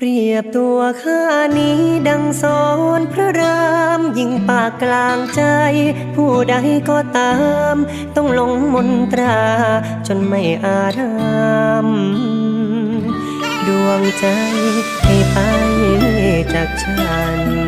เปรียบตัวข้านี้ดังสอนพระรามยิ่งปากกลางใจ ผู้ใดก็ตาม ต้องลงมนตรา จนไม่อารามดวงใจให้ไปจากฉัน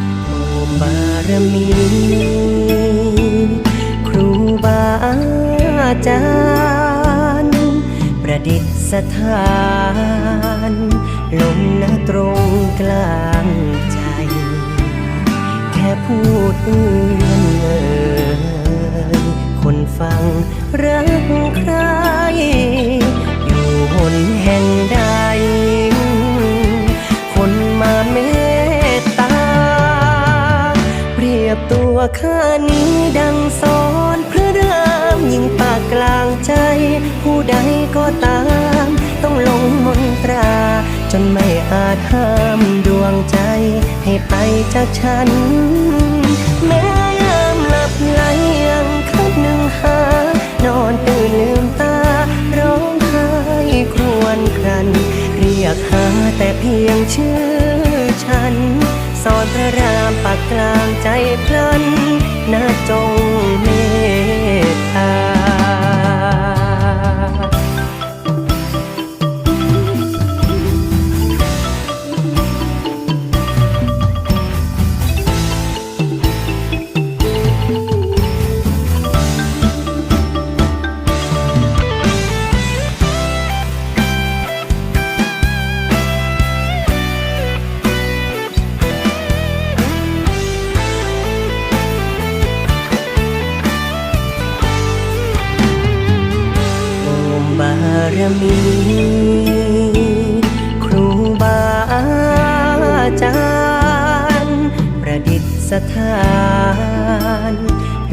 บารมี ครูบาอาจารย์ ประดิษฐานลงนตรงกลางใจ แค่พูดเอื้อนเอ่ยคนฟังรักใคร อยู่หนแห่งใด ยบตัวข้านี้ดังสอนพระรามยิ่งปากกลางใจ ผู้ใดก็ตาม ต้องลงมนตรา จนไม่อาจห้ามดวงใจ ให้ไปจากฉัน แม้ยามหลับไหลยังคัดหนึ่งหา นอนตื่นลืมตา ร้องไห้ครวญครัน เรียกหาแต่เพียงชื่อ สอนพระรามปากกลางใจพลันนาจงเม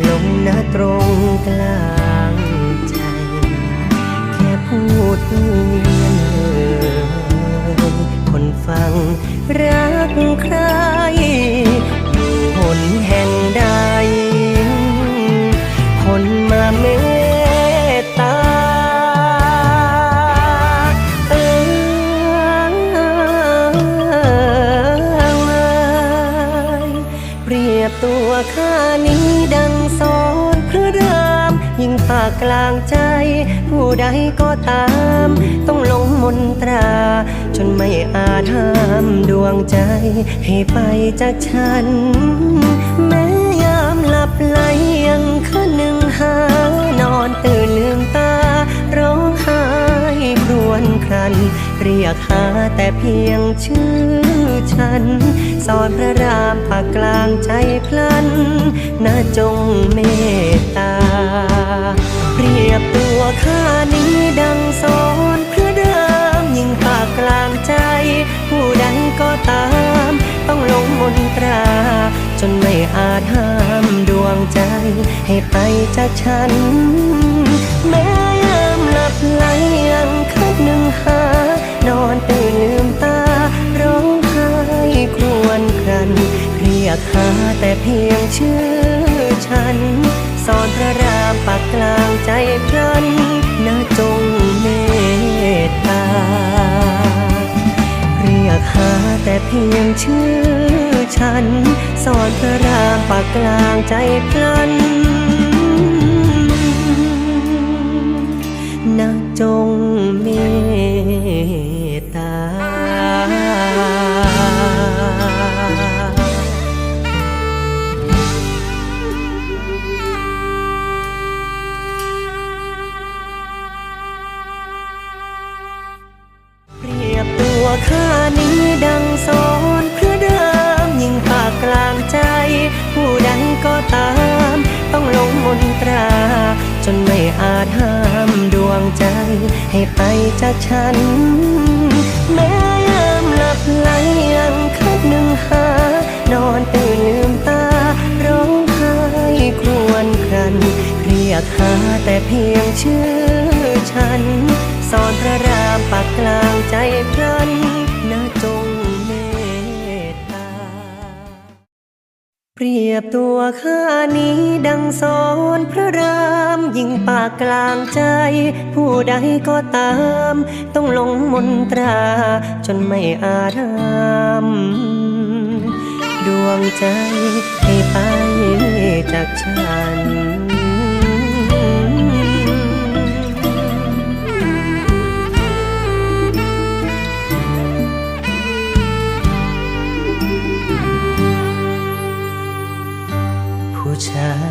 ลงหน้าตรงกลางใจ แค่พูดเอื้อนเออคนฟังรักใครางใจ ผู้ใดก็ตาม ต้องลงมนตรา จนไม่อาจห้ามดวงใจ ให้ไปจากฉัน แม้ยามหลับไหลยังคืนหนึ่งหานอนตื่นลืมตา ร้องไห้ครวญครัน เรียกหาแต่เพียงชื่อฉันสอนพระรามปากกลางใจพลันน่าจงเมตตา ทียบตัวข้านี้ดังสอนเพระรามยิ่งปากกลางใจ ผู้ใดก็ตาม ต้องลงมนตรา จนไม่อาจห้ามดวงใจ ให้ไปจากฉัน แม้ยามหลับไหลยังคัดหนึ่งหา นอนตื่นลืมตา ร้องไห้ครวญครัน ยกหาแต่เพียงชื่อฉันสอนพระรามปากกลางใจพลันน่าจงเมตตา เรียกหาแต่เพียงชื่อฉัน สอนพระรามปากกลางใจพลันนะจงเมต ฉัน แม้ยามหลับไหลยังคัดหนึ่งหา นอนตื่นลืมตา ร้องไห้ครวญครัน เรียกหาแต่เพียงชื่อฉัน สอนพระรามปักกลางใจพรัน ยบตัวข้านี้ดังสอนพระรามยิงปากกลางใจ ผู้ใดก็ตาม ต้องลงมนตรา จนไม่อารามดวงใจให้ไปจากฉัน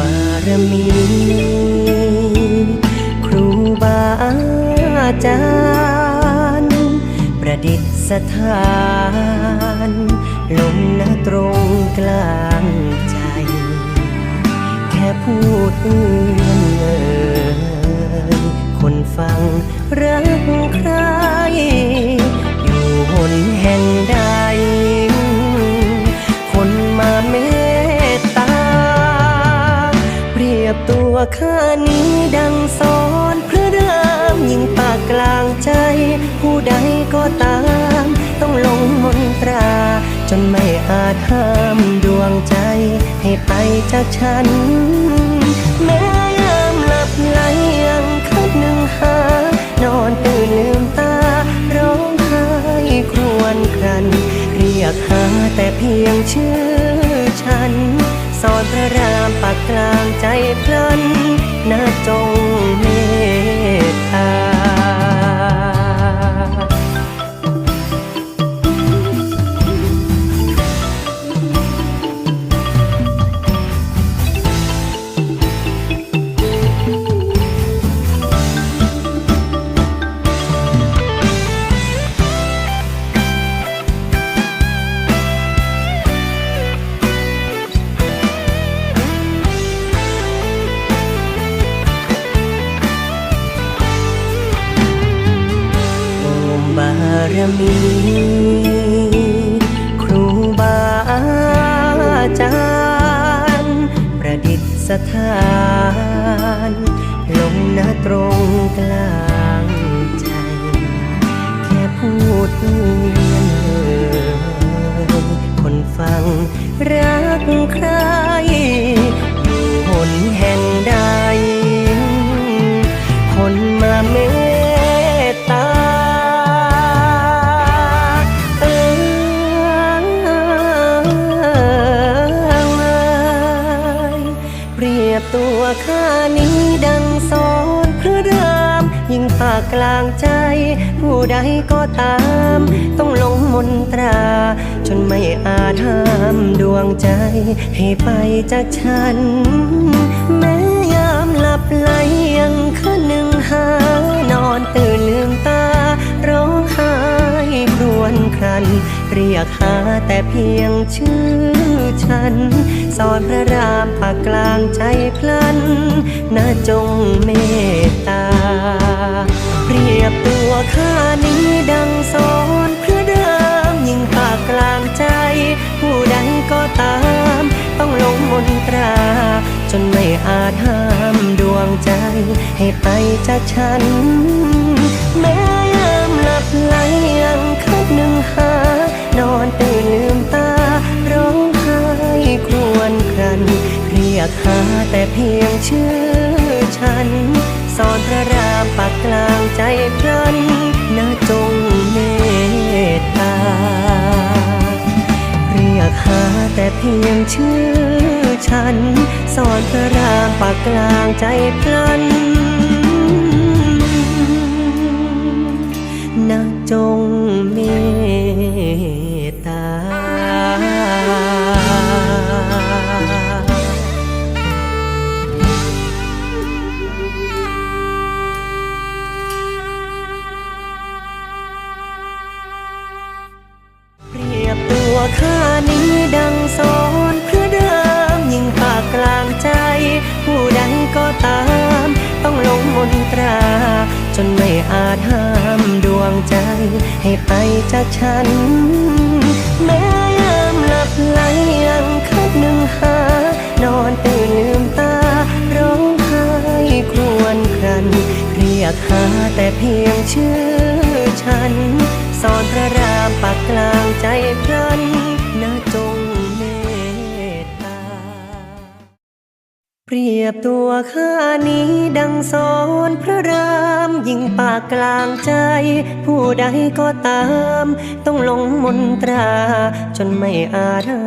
บารมี ครูบาอาจารย์ ประดิษฐานลงหน้าตรงกลางใจ แค่พูดเอื้อนเอ่ยคนฟังรักใครอยู่หนแห่งใด ข้านี้ดังสอนพระรามยิ่งปากกลางใจ ผู้ใดก็ตาม ต้องลงมนตรา จนไม่อาจห้ามดวงใจ ให้ไปจากฉัน แม้ยามหลับไหลยังคัดหนึ่งหา นอนตื่นลืมตา ร้องไห้ครวญครัน เรียกหาแต่เพียงชื่อฉัน รามปักกลางใจพลันนาจง กใคร อยู่หนแห่งใด คนมาเมตตาเอ่ยเปรียบตัวข้านี้ดังสอนพระรามยิ่งปากกลางใจ ผู้ใดก็ตาม ต้องลงมนตรา จนไม่อาจห้ามดวงใจ ให้ไปจากฉัน แม้ยามหลับไหลยังคืนหนึ่งหานอนตื่นลืมตา ร้องไห้ครวญครัน เรียกหาแต่เพียงชื่อฉันสอนพระรามปากกลางใจพลันนาจงเมตตาเปรียบตัวข้านี้ อาจห้ามดวงใจ ให้ไปจากฉัน แม้ยามหลับไหลยังคัดหนึ่งหา นอนตื่นลืมตา ร้องไห้ครวญครัน เรียกหาแต่เพียงชื่อฉัน สอนพระรามปักกลางใจพรันนาจงเมตตา เรียกหาแต่เพียงชื่อ ฉันสอนพระรามปากกลางใจพลันนะจงเมต จากฉัน แม้ยามหลับไหลยังคัดหนึ่งหา นอนตื่นลืมตา ร้องไห้ครวญครัน เรียกหาแต่เพียงชื่อฉัน สอนพระรามปากกลางใจพลัน ยบตัวข้านี้ดังสอนพระรามยิ่งปากกลางใจ ผู้ใดก็ตาม ต้องลงมนตรา จนไม่อารา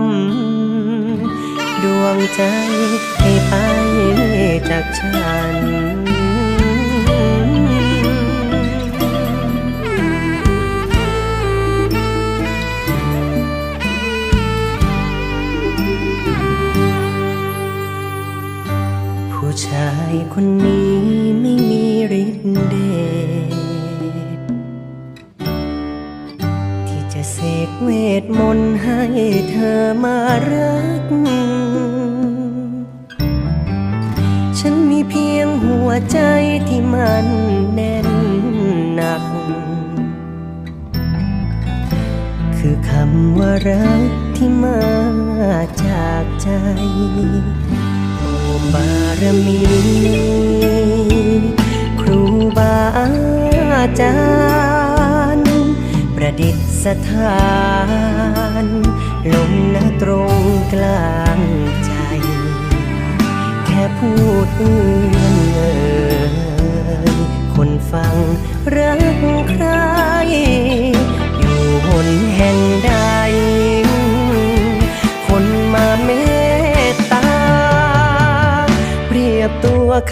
มดวงใจให้ไปจากฉัน คนนี้ไม่มีฤทธิ์เดชที่จะเสกเวทมนต์ให้เธอมารัก ฉันมีเพียงหัวใจที่มันแน่นหนัก คือคำว่ารักที่มาจากใจ โอ้บา รมี ครูบาอาจารย์ ประดิษฐานลงณตรงกลางใจ แค่พูดเอื้อนเอ่ยคนฟังรักใคร อยู่หนแห่งใด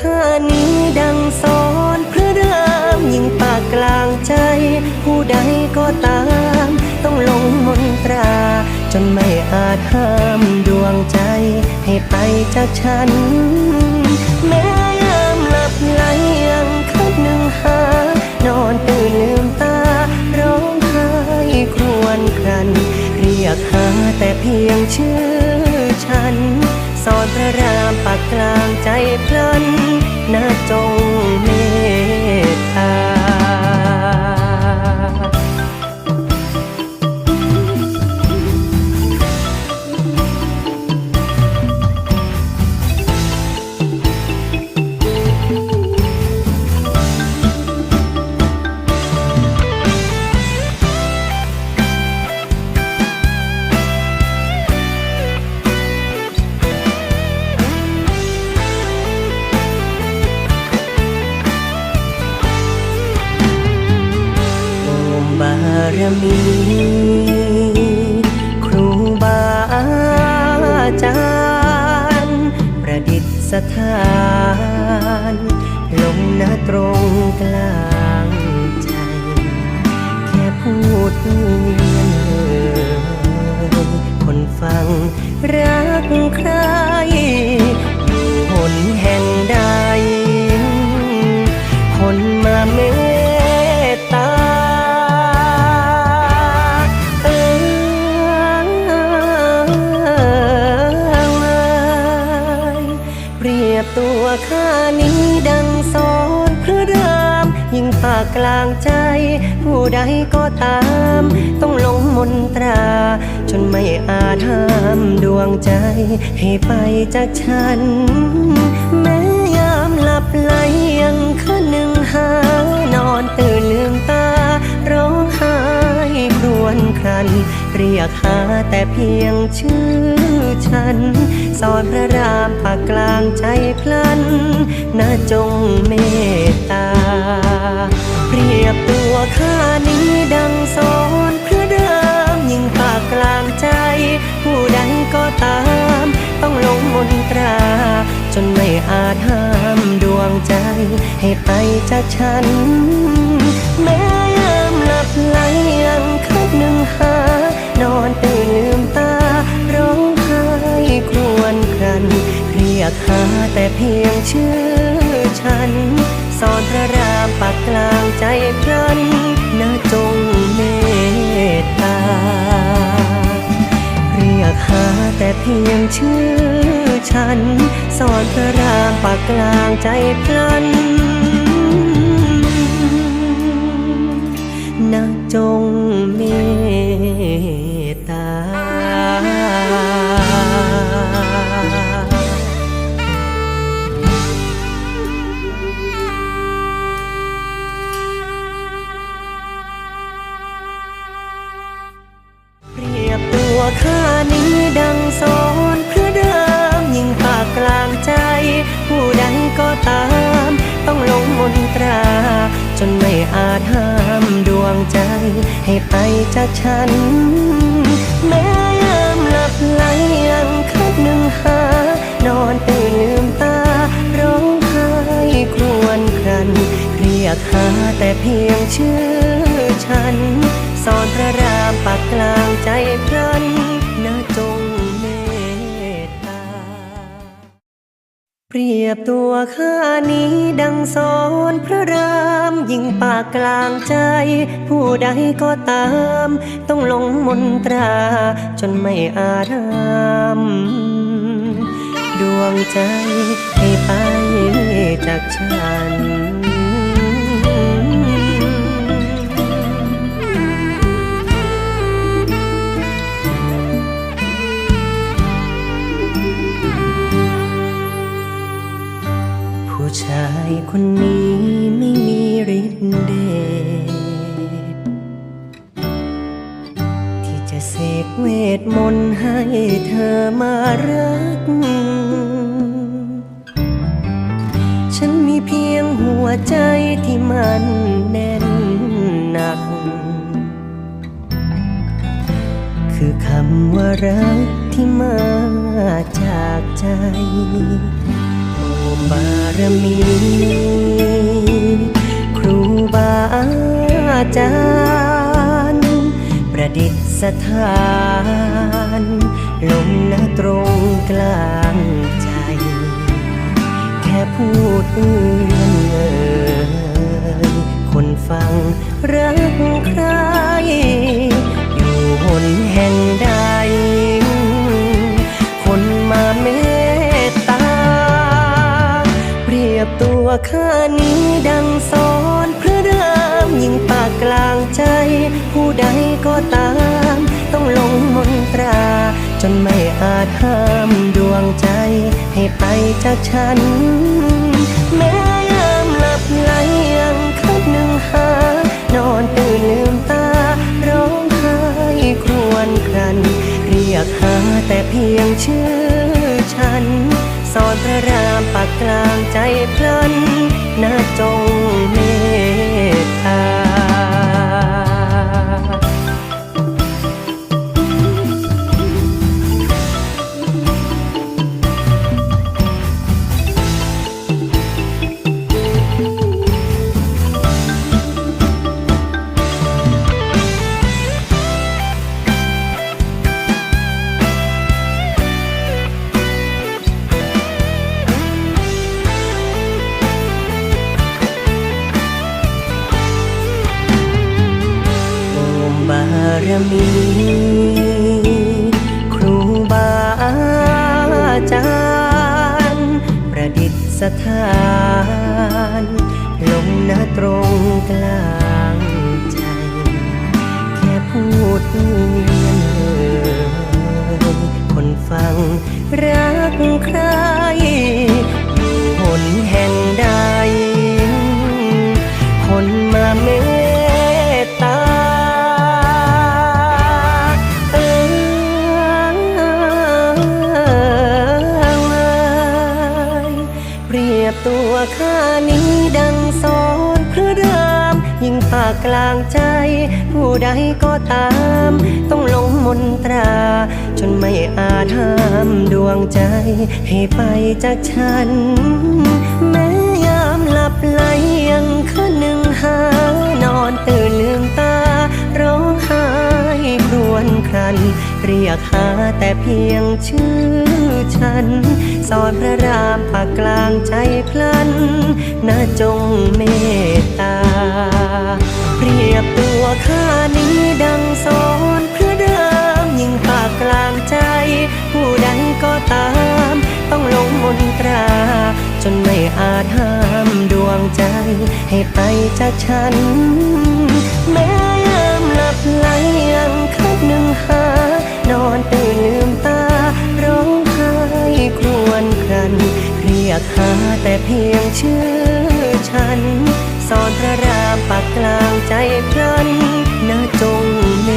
ข้านี้ดังสอนพระรามยิ่งปากกลางใจ ผู้ใดก็ตาม ต้องลงมนตรา จนไม่อาจห้ามดวงใจ ให้ไปจากฉัน แม้ยามหลับไหลยังคัดหนึ่งหา นอนตื่นลืมตา ร้องไห้ครวญครัน เรียกหาแต่เพียงชื่อฉัน สอนพระรามปากกลางใจพลันน่าจงเมตตา ลางใจ ผู้ใดก็ตาม ต้องลงมนตรา จนไม่อาจห้ามดวงใจ ให้ไปจากฉัน แม้ยามหลับไหลยังคืนหนึ่งหานอนตื่นลืมตา ร้องไห้ครวญครัน เรียกหาแต่เพียงชื่อฉันสอนพระรามปากกลางใจพลันน่าจงเมตตา เรียบตัวข้านี้ดังสอนเพระรามยิ่งปากกลางใจ ผู้ใดก็ตาม ต้องลงมนตรา จนไม่อาจห้ามดวงใจ ให้ไปจากฉัน แม้ยามหลับไหลยังคัดหนึ่งหา นอนตื่นลืมตา ร้องไห้ครวญครัน เรียกหาแต่เพียงชื่อฉัน อนพระรามปักกลางใจพลันนะจงเมตตา เรียกหาแต่เพียงชื่อฉัน สอนพระรามปากกลางใจพลัน ข้านี้ดังสอนเพระรามยิ่งปากกลางใจ ผู้ใดก็ตาม ต้องลงมนตรา จนไม่อาจห้ามดวงใจ ให้ไปจากฉัน แม้ยามหลับไหลยังคัดหนึ่งหา นอนตื่นลืมตา ร้องไห้ครวญครัน เรียกหาแต่เพียงชื่อฉัน สอนพระรามปากกลางใจพลันนะจงเมตตา เปรียบตัวข้านี้ดังสอนพระรามยิ่งปากกลางใจ ผู้ใดก็ตาม ต้องลงมนตราจนไม่อาจห้ามดวงใจให้ไปจากฉัน พูดเอื้อนเอ่ยคนฟังรักใคร อยู่หนแห่งใด คนมาเมตตา เปรียบตัวข้านี้ดังสอนพระรามยิ่งปากกลางใจ ผู้ใดก็ตาม ต้องลงมนตรา จนไม่อาจห้ามดวงใจ ไปจากฉัน แม้ยามหลับไหลยังคัดหนึ่งหา นอนตื่นลืมตา ร้องไห้ครวญครัน เรียกหาแต่เพียงชื่อฉัน สอนพระรามปากกลางใจพลันนะจงเม ตัวข้านี้ดังสอนพระราม ยิ่งปากกลางใจ ผู้ใดก็ตาม ต้องลงมนตรา จนไม่อาจห้ามดวงใจ ให้ไปจากฉัน แม้ยามหลับไหลยังคืนหนึ่งหานอนตื่นลืมตา ร้องไห้ครวญครัน เรียกหาแต่เพียงชื่อฉันสอนพระรามปากกลางใจพลันนะจงเมตตา เปรียบตัวข้านี้ดังสอนพระรามยิ่งปากกลางใจ ผู้ใดก็ตาม ต้องลงมนตรา จนไม่อาจห้ามดวงใจ ให้ไปจากฉัน หาแต่เพียงชื่อฉันสอนพระรามปากกลางใจพลันนะจงเม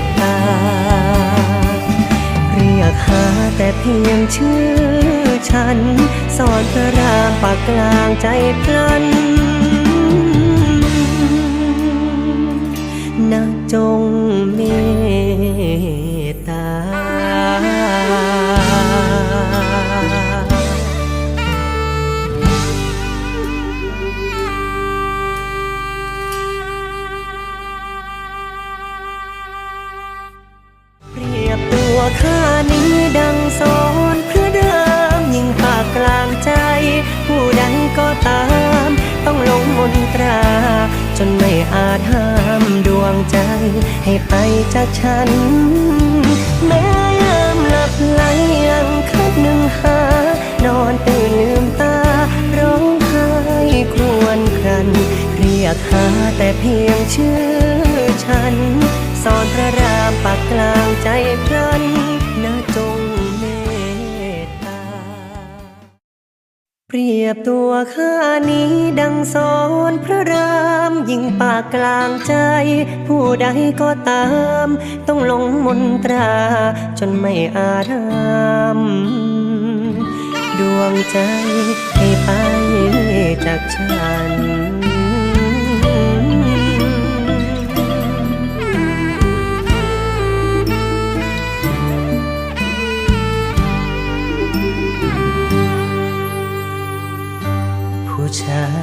ตตา เรียกหาแต่เพียงชื่อฉัน สอนพระรามปากกลางใจพลันนะจง ตาม ต้องลงมนตรา จนไม่อาจห้ามดวงใจ ให้ไปจากฉัน แม้ยามหลับไหลยังคัดหนึ่งหา นอนตื่นลืมตา ร้องไห้ครวญครัน เรียกหาแต่เพียงชื่อฉัน สอนพระรามปากกลางใจพลันนะจง รียบตัวข้านี้ดังสอนพระรามยิ่งปากกลางใจ ผู้ใดก็ตาม ต้องลงมนตรา จนไม่อาจห้ามดวงใจให้ไปจากฉัน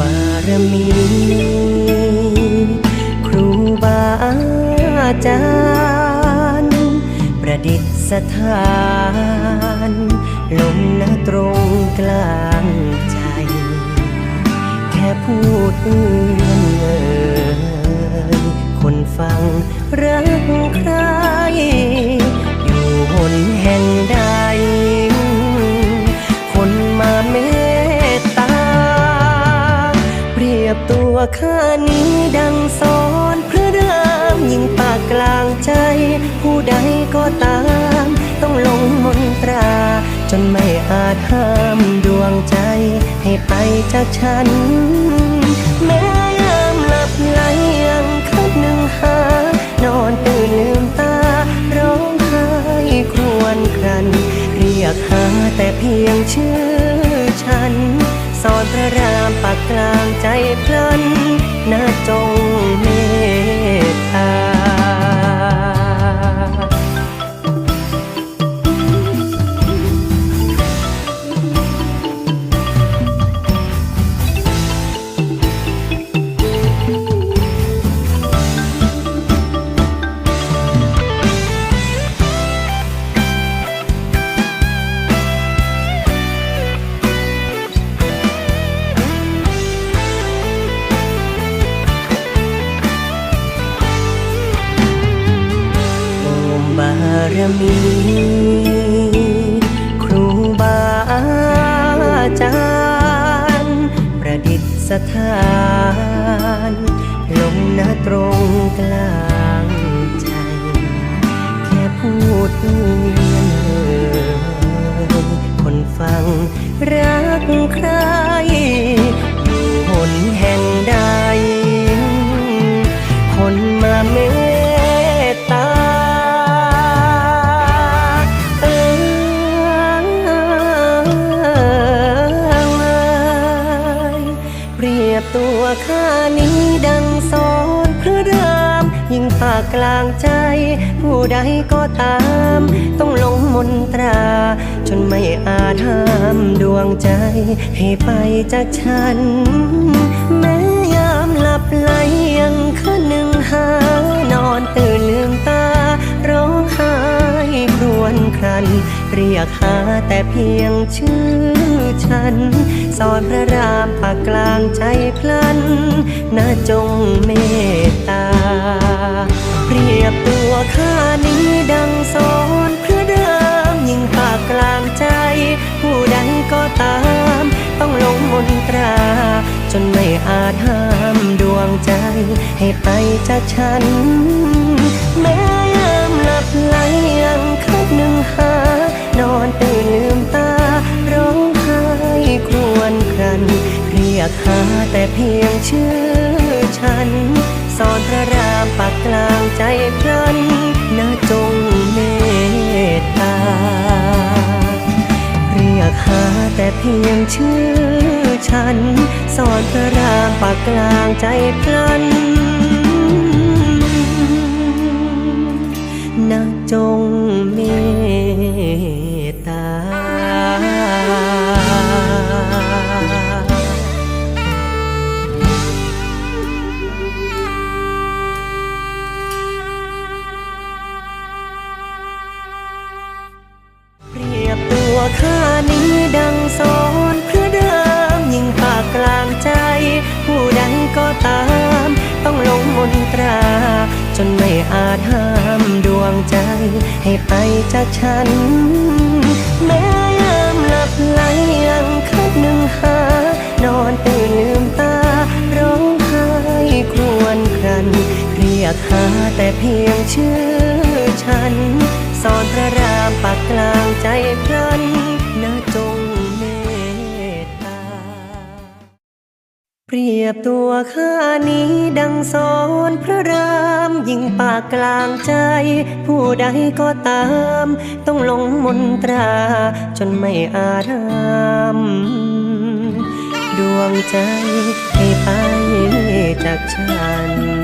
บารมี ครูบาอาจารย์ ประดิษฐานลงนตรงกลางใจ แค่พูดเอื้อนเอ่ยคนฟังรักใคร ดังสอนพระรามยิ่งปากกลางใจ ผู้ใดก็ตาม ต้องลงมนตรา จนไม่อาจห้ามดวงใจ ให้ไปจากฉัน แม้ยามหลับไหลยังคัดหนึ่งหา นอนตื่นลืมตา ร้องไห้ครวญครัน เรียกหาแต่เพียงชื่อ สอนพระรามปากกลางใจพลันนาจงเมต เปรียบตัวข้านี้ดังสอนพระราม ยิ่งภาคกลางใจ ผู้ใดก็ตาม ต้องลงมนตรา จนไม่อาจห้ามดวงใจ ให้ไปจากฉัน แม้ยามหลับไหลยังคืนหนึ่งหานอนตื่นลืมตาร้องัน เรียกหาแต่เพียงชื่อฉันสอนพระรามปากกลางใจพลันนาจงเมตตา เปรียบตัวข้านี้ดังสอนพระรามยิ่งปากกลางใจ ผู้ใดก็ตาม ต้องลงมนตรา จนไม่อาจห้ามดวงใจ ให้ไปจากฉันแม้ หา นอนตื่นลืมตา ร้องไห้ครวญครัน เรียกหาแต่เพียงชื่อฉันสอนพระรามปากกลางใจพลันนาจงเมตตา เรียกหาแต่เพียงชื่อฉัน สอนพระรามปากกลางใจพลันนะจง งลงมนตรา จนไม่อาจห้ามดวงใจ ให้ไปจากฉัน แม้ยามหลับไหลยังคัดหนึ่งหา นอนตื่นลืมตา ร้องไห้ครวญครัน เรียกหาแต่เพียงชื่อฉัน สอนพระรามปากกลางใจพลัน รียบตัวข้านี้ดังสอนพระรามยิ่งปากกลางใจ ผู้ใดก็ตาม ต้องลงมนตราจนไม่อารามดวงใจให้ไปจากฉัน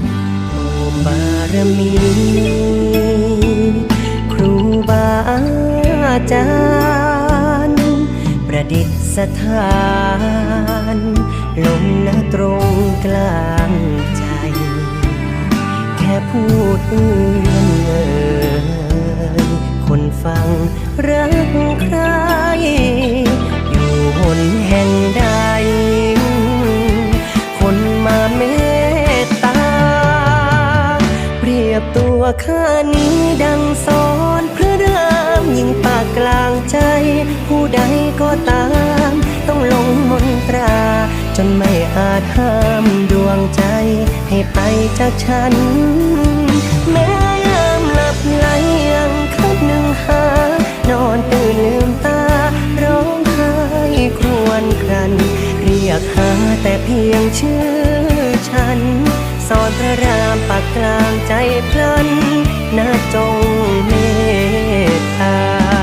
บารมี ครูบาอาจารย์ ประดิษฐานลงหน้าตรงกลางใจ แค่พูดเอื้อนเอ่ยคนฟังรักใคร อยู่หนแห่งใด ข้านี้ดังสอนพระรามยิ่งปากกลางใจ ผู้ใดก็ตาม ต้องลงมนตรา จนไม่อาจห้ามดวงใจ ให้ไปจากฉัน แม้ยามหลับไหลยังคัดหนึ่งหา นอนตื่นลืมตา ร้องไห้ครวญครัน เรียกหาแต่เพียงชื่อฉัน สอนพระรามปากกลางใจพลันนาจงเมตตา